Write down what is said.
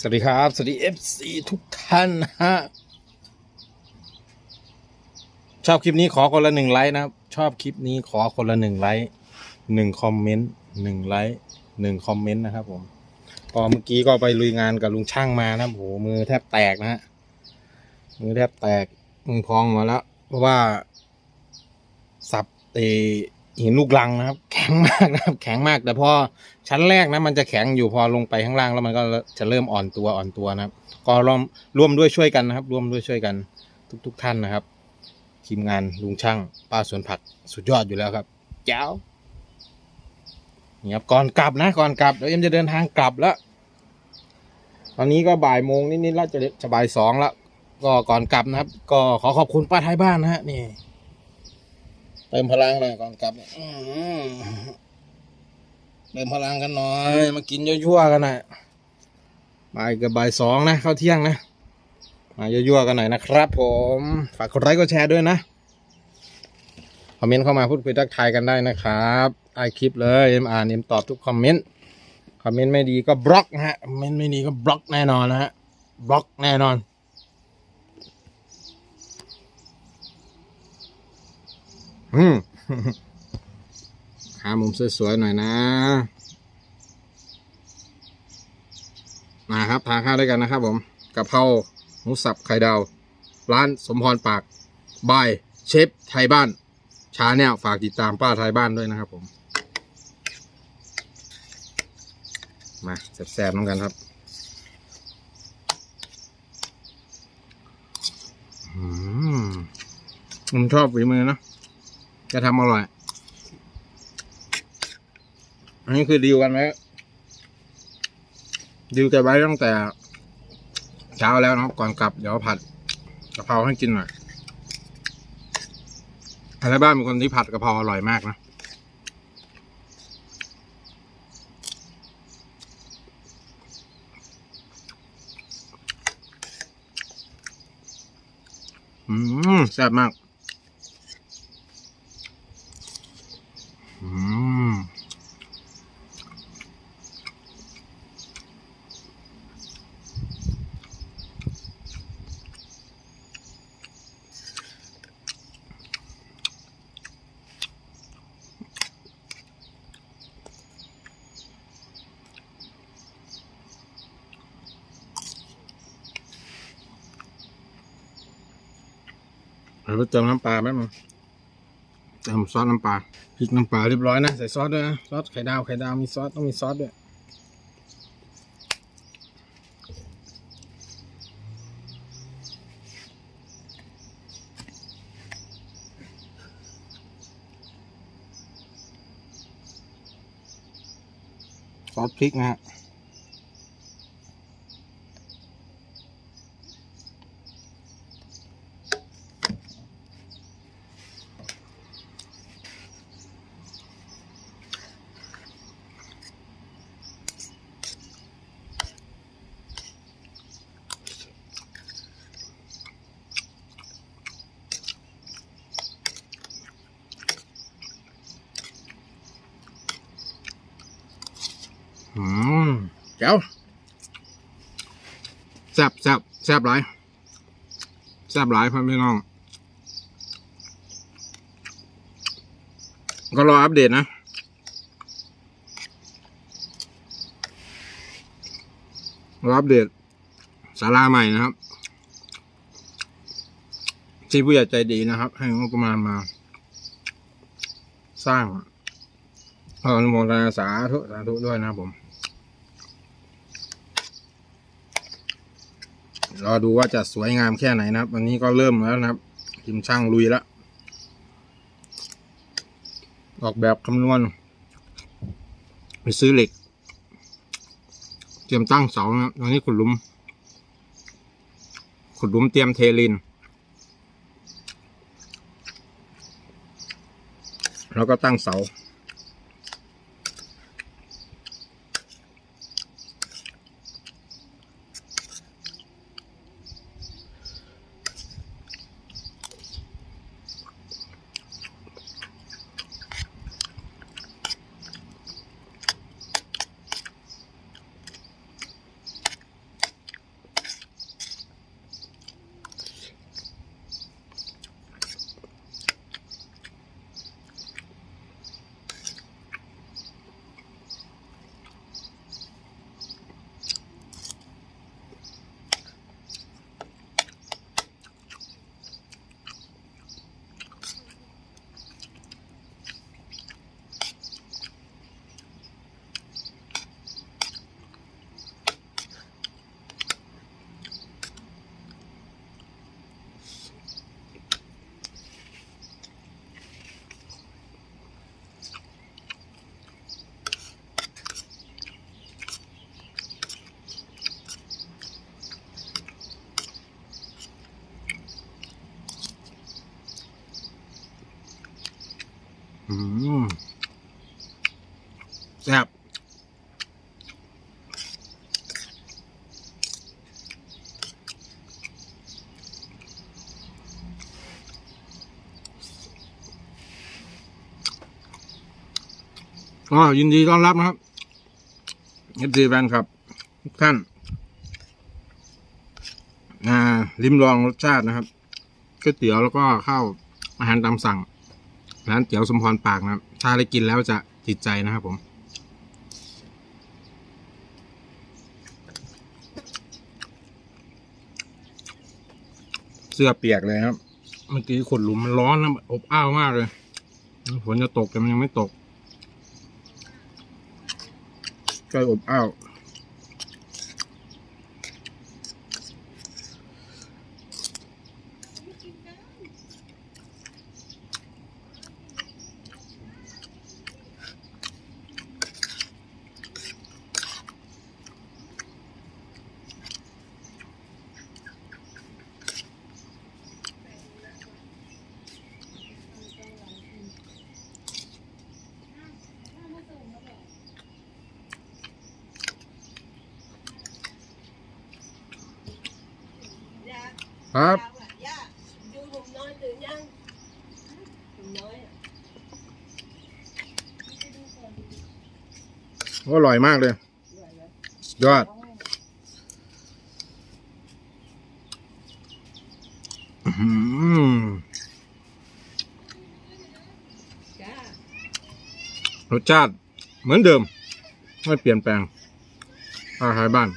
สวัสดีครับ สวัสดี FC ทุกท่านนะฮะ ชอบคลิปนี้ขอคนละหนึ่งไลค์นะครับ ชอบคลิปนี้ขอคนละหนึ่งไลค์หนึ่งคอมเมนต์หนึ่งไลค์หนึ่งคอมเมนต์นะครับผมพอเมื่อกี้ก็ไปลุยงานกับลุงช่างมานะโหมือแทบแตกนะฮะ มือแทบแตกมือพองมาแล้ว เพราะว่า สับเอ หินลูกลังนะครับ แข็งมากนะครับ แข็งมากแต่พอชั้นแรกนะมันจะแข็งอยู่พอลงไปข้างล่างแล้วมันก็จะเริ่มอ่อนตัวอ่อนตัวนะครับ ก็ร่วมร่วมด้วยช่วยกันนะครับ ร่วมด้วยช่วยกัน ทุก ๆท่านนะครับ ทีมงานลุงช่างป้าสวนผักสุดยอดอยู่แล้วครับแจ๋วนี่ครับก่อนกลับนะก่อนกลับเดี๋ยวเอ็มจะเดินทางกลับแล้ว ตอนนี้ก็บ่ายโมงนิดๆแล้วจะจะบ่ายสองแล้วก็ก่อนกลับนะครับ ก็ขอขอบคุณป้าท้ายบ้านนะฮะนี่ เติมพลังหน่อยก่อนกลับเติมพลังกันหน่อย มากินยั่วๆกันหน่อยบ่ายกับบ่ายสองนะเข้าเที่ยงนะ มายั่วๆกันหน่อยนะครับ ผม ฝากกดไลค์กดแชร์ด้วยนะ คอมเมนต์เข้ามาพูดคุยทักทายกันได้นะครับใต้คลิปเลยเอ็มอ่านเอ็มตอบทุกคอมเมนต์ คอมเมนต์ไม่ดีก็บล็อกนะฮะ คอมเมนต์ไม่ดีก็บล็อกแน่นอนนะฮะ บล็อกแน่นอน อืมหามุมสวยๆหน่อยนะมาครับทานข้าวด้วยกันนะครับผมกะเพราหมูสับไข่ดาว ร้านสมพรปากบายเชฟไทยบ้าน ชาแนลฝากติดตามป้าไทยบ้านด้วยนะครับผม มาแซ่บๆน้องกันครับอืมผมชอบฝีมือนะ จะทำอร่อย อันนี้คือดีลกันไหมดีลกันไว้ตั้งแต่เช้าแล้วนะครับก่อนกลับเดี๋ยวผัดกะเพราให้กินหน่อยอะไรบ้านเป็นคนที่ผัดกะเพราอร่อยมากนะ อืมแซ่บมาก เดี๋ยวไปเติมน้ำปลาแป๊บนึงเติมซอสน้ำปลาพริกน้ำปลาเรียบร้อยนะใส่ซอสด้วยนะซอสไข่ดาวไข่ดาวมีซอสต้องมีซอสด้วยซอสพริกนะฮะ อืมเจ้าแซ่บแซ่บแซ่บหลายแซ่บหลายพ่อพี่น้อง ก็รออัปเดตนะรออัปเดตสาราใหม่นะครับ ที่ผู้ใหญ่ใจดีนะครับ ให้งบประมาณมา สร้างอนุโมทนาสาธุสาธุด้วยนะผม รอดูว่าจะสวยงามแค่ไหนนะครับวันนี้ก็เริ่มแล้วนะครับทีมช่างลุยแล้วออกแบบคำนวณ ไปซื้อเหล็ก เตรียมตั้งเสานะครับตอนนี้ขุดหลุม ขุดหลุมเตรียมเทลิน แล้วก็ตั้งเสา แซ่บก็ยินดีต้อนรับนะครับเอฟซีแฟนครับ ทุกท่านอ่าลิ้มลองรสชาตินะครับก๋วยเตี๋ยวแล้วก็ข้าวอาหารตามสั่ง ร้านเตี๋ยวสมพรปากนะครับ ถ้าได้กินแล้วจะติดใจนะครับผม สื้อเปียกเลยครับ เมื่อกี้ขนหลุมมันร้อนนะอบอ้าวมากเลยฝนจะตกแต่มันยังไม่ตกก็อบอ้าว ย่า ครับ ย่าดูผมน้อยตื่นยังผมน้อยอะอร่อยมากเลยยนะยอด อื้อหือจ้ารสชาติเหมือนเดิม ไม่เปลี่ยนแปลงอาหารบ้าน